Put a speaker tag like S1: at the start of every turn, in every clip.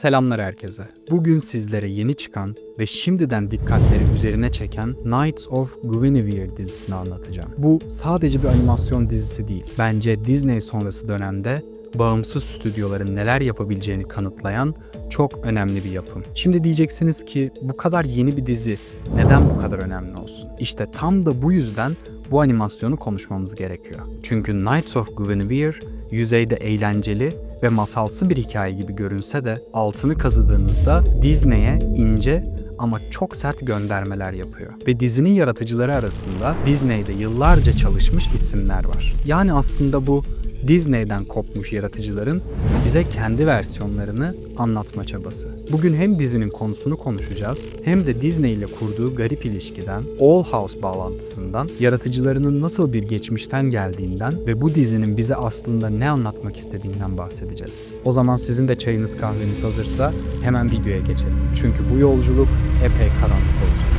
S1: Selamlar herkese. Bugün sizlere yeni çıkan ve şimdiden dikkatleri üzerine çeken Knights of Guinevere dizisini anlatacağım. Bu sadece bir animasyon dizisi değil. Bence Disney sonrası dönemde bağımsız stüdyoların neler yapabileceğini kanıtlayan çok önemli bir yapım. Şimdi diyeceksiniz ki bu kadar yeni bir dizi neden bu kadar önemli olsun? İşte tam da bu yüzden bu animasyonu konuşmamız gerekiyor. Çünkü Knights of Guinevere yüzeyde eğlenceli ve masalsı bir hikaye gibi görünse de altını kazıdığınızda Disney'e ince ama çok sert göndermeler yapıyor. Ve dizinin yaratıcıları arasında Disney'de yıllarca çalışmış isimler var. Yani aslında bu Disney'den kopmuş yaratıcıların bize kendi versiyonlarını anlatma çabası. Bugün hem dizinin konusunu konuşacağız hem de Disney ile kurduğu garip ilişkiden, All House bağlantısından, yaratıcılarının nasıl bir geçmişten geldiğinden ve bu dizinin bize aslında ne anlatmak istediğinden bahsedeceğiz. O zaman sizin de çayınız kahveniz hazırsa hemen videoya geçelim. Çünkü bu yolculuk epey karanlık olacak.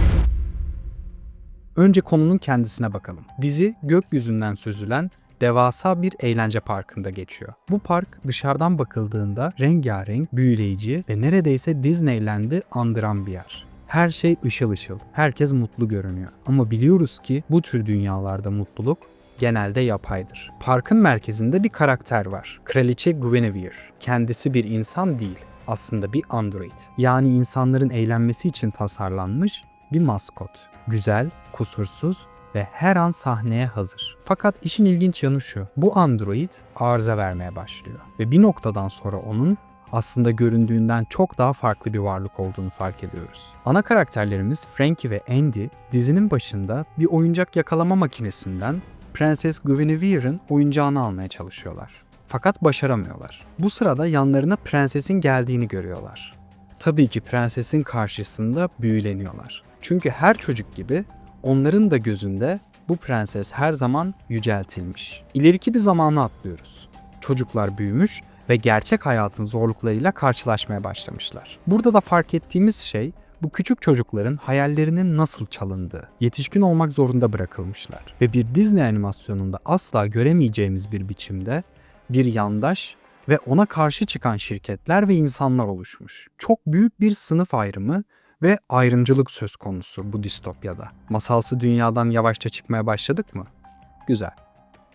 S1: Önce konunun kendisine bakalım. Dizi gökyüzünden süzülen devasa bir eğlence parkında geçiyor. Bu park dışarıdan bakıldığında rengarenk, büyüleyici ve neredeyse Disneyland'i andıran bir yer. Her şey ışıl ışıl, herkes mutlu görünüyor. Ama biliyoruz ki bu tür dünyalarda mutluluk genelde yapaydır. Parkın merkezinde bir karakter var. Kraliçe Guinevere. Kendisi bir insan değil, aslında bir android. Yani insanların eğlenmesi için tasarlanmış bir maskot. Güzel, kusursuz ve her an sahneye hazır. Fakat işin ilginç yanı şu. Bu android arıza vermeye başlıyor ve bir noktadan sonra onun aslında göründüğünden çok daha farklı bir varlık olduğunu fark ediyoruz. Ana karakterlerimiz Frankie ve Andy dizinin başında bir oyuncak yakalama makinesinden Prenses Guinevere'ın oyuncağını almaya çalışıyorlar. Fakat başaramıyorlar. Bu sırada yanlarına prensesin geldiğini görüyorlar. Tabii ki prensesin karşısında büyüleniyorlar. Çünkü her çocuk gibi onların da gözünde bu prenses her zaman yüceltilmiş. İleriki bir zamana atlıyoruz. Çocuklar büyümüş ve gerçek hayatın zorluklarıyla karşılaşmaya başlamışlar. Burada da fark ettiğimiz şey bu küçük çocukların hayallerinin nasıl çalındığı, yetişkin olmak zorunda bırakılmışlar ve bir Disney animasyonunda asla göremeyeceğimiz bir biçimde bir yandaş ve ona karşı çıkan şirketler ve insanlar oluşmuş. Çok büyük bir sınıf ayrımı ve ayrımcılık söz konusu bu distopyada. Masalsı dünyadan yavaşça çıkmaya başladık mı? Güzel.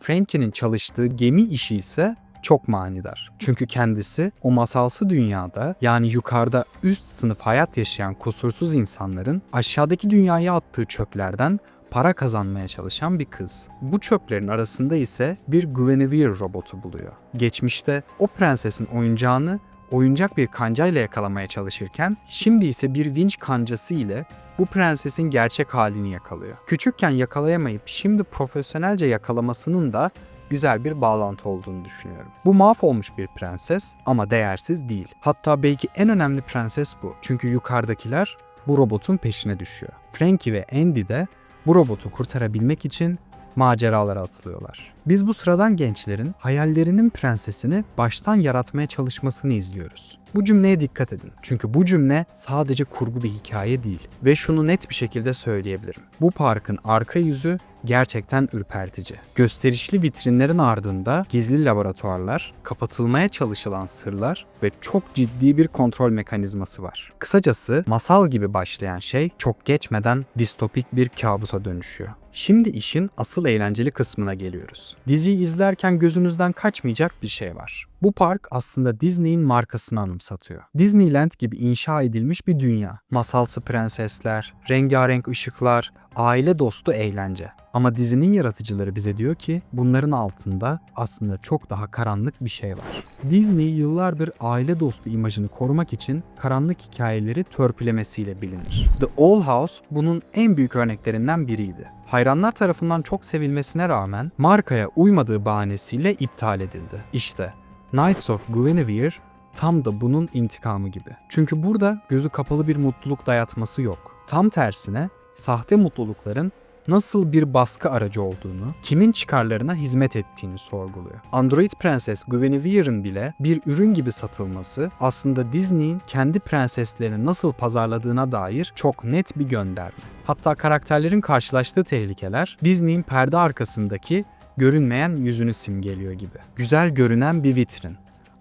S1: Frankie'nin çalıştığı gemi işi ise çok manidar. Çünkü kendisi o masalsı dünyada yani yukarıda üst sınıf hayat yaşayan kusursuz insanların aşağıdaki dünyaya attığı çöplerden para kazanmaya çalışan bir kız. Bu çöplerin arasında ise bir Guinevere robotu buluyor. Geçmişte o prensesin oyuncağını oyuncak bir kancayla yakalamaya çalışırken şimdi ise bir vinç kancası ile bu prensesin gerçek halini yakalıyor. Küçükken yakalayamayıp şimdi profesyonelce yakalamasının da güzel bir bağlantı olduğunu düşünüyorum. Bu mahvolmuş bir prenses ama değersiz değil. Hatta belki en önemli prenses bu. Çünkü yukarıdakiler bu robotun peşine düşüyor. Frankie ve Andy de bu robotu kurtarabilmek için maceralara atılıyorlar. Biz bu sıradan gençlerin hayallerinin prensesini baştan yaratmaya çalışmasını izliyoruz. Bu cümleye dikkat edin. Çünkü bu cümle sadece kurgu bir hikaye değil. Ve şunu net bir şekilde söyleyebilirim. Bu parkın arka yüzü gerçekten ürpertici. Gösterişli vitrinlerin ardında gizli laboratuvarlar, kapatılmaya çalışılan sırlar ve çok ciddi bir kontrol mekanizması var. Kısacası masal gibi başlayan şey çok geçmeden distopik bir kabusa dönüşüyor. Şimdi işin asıl eğlenceli kısmına geliyoruz. Diziyi izlerken gözünüzden kaçmayacak bir şey var. Bu park aslında Disney'in markasını anımsatıyor. Disneyland gibi inşa edilmiş bir dünya. Masalsı prensesler, rengarenk ışıklar, aile dostu eğlence. Ama dizinin yaratıcıları bize diyor ki bunların altında aslında çok daha karanlık bir şey var. Disney yıllardır aile dostu imajını korumak için karanlık hikayeleri törpülemesiyle bilinir. The Owl House bunun en büyük örneklerinden biriydi. Hayranlar tarafından çok sevilmesine rağmen markaya uymadığı bahanesiyle iptal edildi. İşte Knights of Guinevere tam da bunun intikamı gibi. Çünkü burada gözü kapalı bir mutluluk dayatması yok. Tam tersine sahte mutlulukların nasıl bir baskı aracı olduğunu, kimin çıkarlarına hizmet ettiğini sorguluyor. Android Prenses Guinevere'ın bile bir ürün gibi satılması aslında Disney'in kendi prenseslerini nasıl pazarladığına dair çok net bir gönderme. Hatta karakterlerin karşılaştığı tehlikeler Disney'in perde arkasındaki görünmeyen yüzünü simgeliyor gibi. Güzel görünen bir vitrin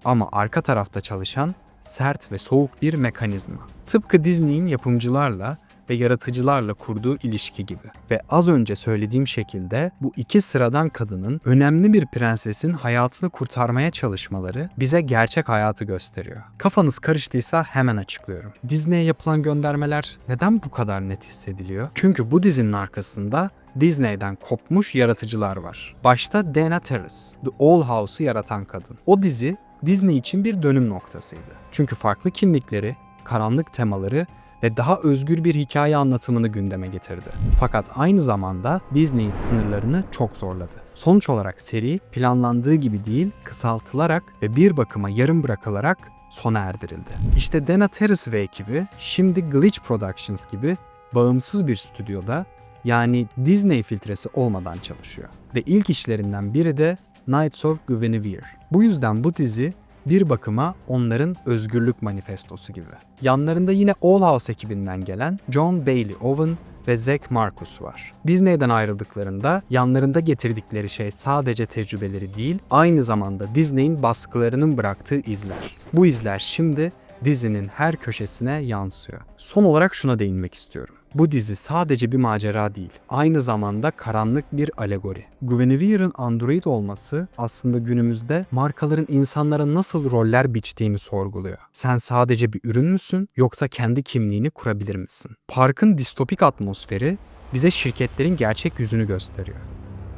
S1: ama arka tarafta çalışan sert ve soğuk bir mekanizma. Tıpkı Disney'in yapımcılarla ve yaratıcılarla kurduğu ilişki gibi. Ve az önce söylediğim şekilde bu iki sıradan kadının önemli bir prensesin hayatını kurtarmaya çalışmaları bize gerçek hayatı gösteriyor. Kafanız karıştıysa hemen açıklıyorum. Disney'e yapılan göndermeler neden bu kadar net hissediliyor? Çünkü bu dizinin arkasında Disney'den kopmuş yaratıcılar var. Başta Dana Terrace, The Owl House'u yaratan kadın. O dizi Disney için bir dönüm noktasıydı. Çünkü farklı kimlikleri, karanlık temaları ve daha özgür bir hikaye anlatımını gündeme getirdi. Fakat aynı zamanda Disney'in sınırlarını çok zorladı. Sonuç olarak seri planlandığı gibi değil, kısaltılarak ve bir bakıma yarım bırakılarak sona erdirildi. İşte Dana Terrace ve ekibi şimdi Glitch Productions gibi bağımsız bir stüdyoda yani Disney filtresi olmadan çalışıyor. Ve ilk işlerinden biri de Knights of Guinevere. Bu yüzden bu dizi bir bakıma onların özgürlük manifestosu gibi. Yanlarında yine All House ekibinden gelen John Bailey Owen ve Zack Marcus var. Disney'den ayrıldıklarında yanlarında getirdikleri şey sadece tecrübeleri değil, aynı zamanda Disney'in baskılarının bıraktığı izler. Bu izler şimdi dizinin her köşesine yansıyor. Son olarak şuna değinmek istiyorum. Bu dizi sadece bir macera değil, aynı zamanda karanlık bir alegori. Guinevere'ın android olması aslında günümüzde markaların insanlara nasıl roller biçtiğini sorguluyor. Sen sadece bir ürün müsün yoksa kendi kimliğini kurabilir misin? Parkın distopik atmosferi bize şirketlerin gerçek yüzünü gösteriyor.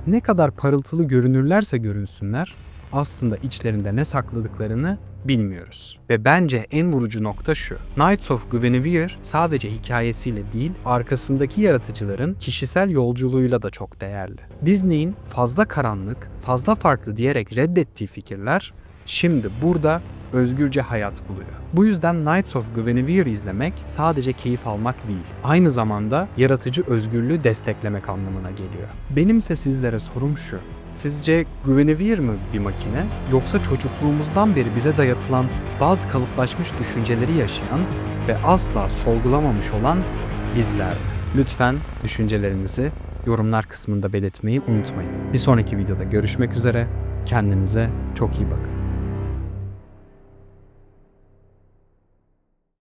S1: Ne kadar parıltılı görünürlerse görünsünler, aslında içlerinde ne sakladıklarını bilmiyoruz. Ve bence en vurucu nokta şu. Knights of Guinevere sadece hikayesiyle değil, arkasındaki yaratıcıların kişisel yolculuğuyla da çok değerli. Disney'in fazla karanlık, fazla farklı diyerek reddettiği fikirler şimdi burada özgürce hayat buluyor. Bu yüzden Knights of Guinevere izlemek sadece keyif almak değil, aynı zamanda yaratıcı özgürlüğü desteklemek anlamına geliyor. Benimse sizlere sorum şu. Sizce Guinevere mi bir makine yoksa çocukluğumuzdan beri bize dayatılan bazı kalıplaşmış düşünceleri yaşayan ve asla sorgulamamış olan bizler mi? Lütfen düşüncelerinizi yorumlar kısmında belirtmeyi unutmayın. Bir sonraki videoda görüşmek üzere. Kendinize çok iyi bakın.